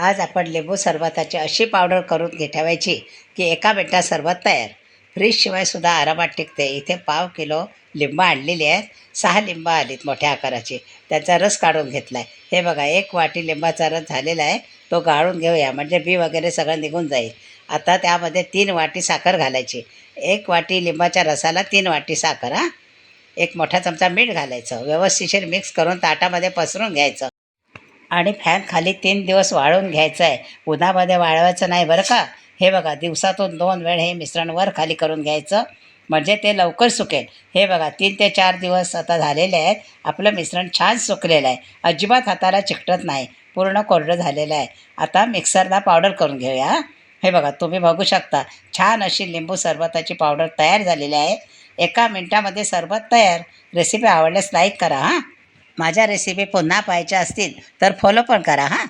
आज आपण लिंबू सरबताची अशी पावडर करून घे ठेवायची की एका मिनटात सरबत तयार. फ्रीजशिवाय सुद्धा आरामात टिकते. इथे पाव किलो लिंबं आणलेली आहेत. सहा लिंबं आलीत मोठ्या आकाराची. त्याचा रस काढून घेतला आहे हे बघा एक वाटी लिंबाचा रस झालेला आहे. तो गाळून घेऊया. म्हणजे बी वगैरे सगळं निघून जाईल. आता त्यामध्ये तीन वाटी साखर घालायची. एक वाटी लिंबाच्या रसाला तीन वाटी साखर हां. एक मोठा चमचा मीठ घालायचं. व्यवस्थिशीर मिक्स करून ताटामध्ये पसरून घ्यायचं. आणि फॅन खाली तीन दिवस वाळवून घ्यायचं आहे उन्हामध्ये वाळवायचं नाही बरं का? हे बघा दिवसातून दोन वेळ हे मिश्रण वर खाली करून घ्यायचं. म्हणजे ते लवकर सुकेल. हे बघा तीन ते चार दिवस आता झालेले आहेत. आपलं मिश्रण छान सुकलेलं आहे. अजिबात हाताला चिकटत नाही. पूर्ण कोरडं झालेलं आहे. आता मिक्सरला पावडर करून घेऊया हे बघा तुम्ही बघू शकता. छान अशी लिंबू सरबताची पावडर तयार झालेली आहे. एका मिनटामध्ये सरबत तयार. रेसिपी आवडल्यास लाईक करा हां. माझ्या रेसिपी पुन्हा पाहायच्या असतील तर फॉलो पण करा हां?